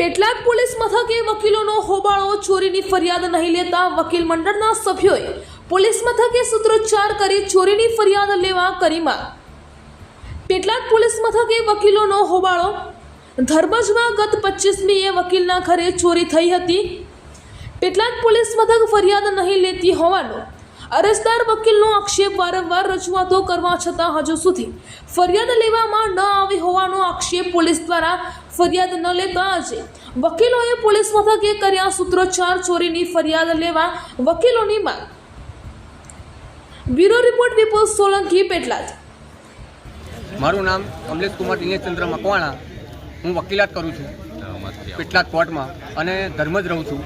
Petlad police મથકે વકીલોનો હોબાળો, ચોરીની ફરિયાદ નહીં લેતા વકીલ મંડળના સભ્યોએ પોલીસ મથકે સૂત્રોચ્ચાર કરી ચોરીની ફરિયાદ લેવા કરી માંગ. પેટલાદ પોલીસ મથકે વકીલોનો હોબાળો. ધર્મજમાં ગત પચીસમીએ વકીલના ઘરે ચોરી થઈ હતી. પેટલાદ પોલીસ મથક ફરિયાદ નહીં લેતી હોવાનો અરજદાર વકીલનો આક્ષેપ વારંવાર રજૂઆતો કરવા છતાં હજુ સુધી ફરિયાદ લેવામાં ન આવી હોવાનો આક્ષેપ પોલીસ દ્વારા ફરિયાદ ન લેતા આજે વકીલોએ પોલીસ મથકે કર્યા સૂત્રોચ્ચાર ચોરીની ફરિયાદ લેવા વકીલોની માંગ. Bureau report Vipul Solanki Petlad. મારું નામ કમલેશ કુમાર દિનેશચંદ્ર મકવાણા. હું વકીલાત કરું છું. પેટલાદ કોર્ટમાં અને ધર્મ જ રહું છું.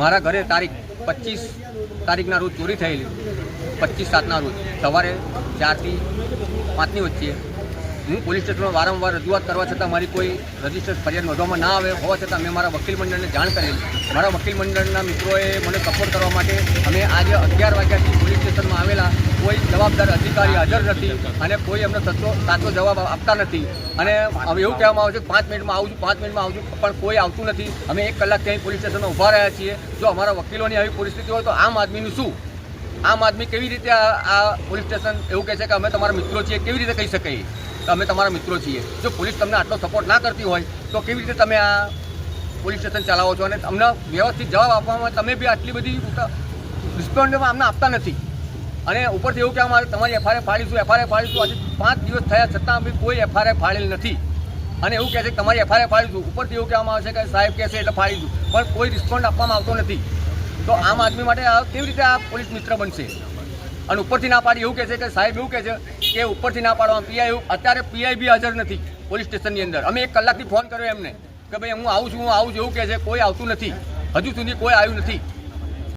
મારા ઘરે તારીખ પચીસ તારીખના રોજ ચોરી થયેલી. પચીસ સાતના રોજ. સવારે ચારથી પાંચની વચ્ચે. હું પોલીસ સ્ટેશનમાં વારંવાર રજૂઆત કરવા છતાં મારી કોઈ રજિસ્ટર ફરિયાદ નોંધવામાં ના આવે. હોવા છતાં મેં મારા વકીલ મંડળને જાણ કરેલી. મારા વકીલ મંડળના મિત્રોએ મને સપોર્ટ કરવા માટે અમે આજે અગિયાર વાગ્યાથી પોલીસ સ્ટેશનમાં આવેલા. કોઈ જવાબદાર અધિકારી હાજર નથી અને કોઈ અમને સચો સાચો જવાબ આપતા નથી. અને હવે એવું કહેવામાં આવે છે પાંચ મિનિટમાં આવું છું, પાંચ મિનિટમાં આવું છું, પણ કોઈ આવતું નથી. અમે એક કલાક ત્યાં પોલીસ સ્ટેશનમાં ઊભા રહ્યા છીએ. જો અમારા વકીલોની આવી પરિસ્થિતિ હોય તો આમ આદમીનું શું? આમ આદમી કેવી રીતે આ પોલીસ સ્ટેશન એવું કહે છે કે અમે તમારા મિત્રો છીએ, કેવી રીતે કહી શકીએ કે અમે તમારા મિત્રો છીએ. જો પોલીસ તમને આટલો સપોર્ટ ના કરતી હોય, તો કેવી રીતે તમે આ પોલીસ સ્ટેશન ચલાવો છો? અને અમને વ્યવસ્થિત જવાબ આપવામાં તમે બી આટલી બધી રિસ્પોન્ડમાં અમને આપતા નથી. અને ઉપરથી એવું કહેવામાં આવે તમારી એફઆરઆઈ ફાડીશું એફઆરઆઈ ફાડીશું આજે પાંચ દિવસ થયા છતાં બી કોઈ એફઆરઆઈ ફાડેલ નથી. અને એવું કહે છે કે તમારી એફઆરઆઈ ફાડીશું ઉપરથી એવું કહેવામાં આવે છે કે સાહેબ કહેશે એટલે ફાડીશું પણ કોઈ રિસ્પોન્ડ આપવામાં આવતો નથી. તો આમ આદમી માટે કેવી રીતે આ પોલીસ મિત્ર બનશે? અને ઉપરથી ના પાડી એવું કહે છે કે સાહેબ એવું કહે છે કે ઉપરથી ના પાડવા પીઆઈ અત્યારે પીઆઈ બી હાજર નથી પોલીસ સ્ટેશનની અંદર. અમે એક કલાકથી ફોન કર્યો એમને કે ભાઈ હું આવું છું, હું આવું છું, એવું કહે છે. કોઈ આવતું નથી. હજુ સુધી કોઈ આવ્યું નથી.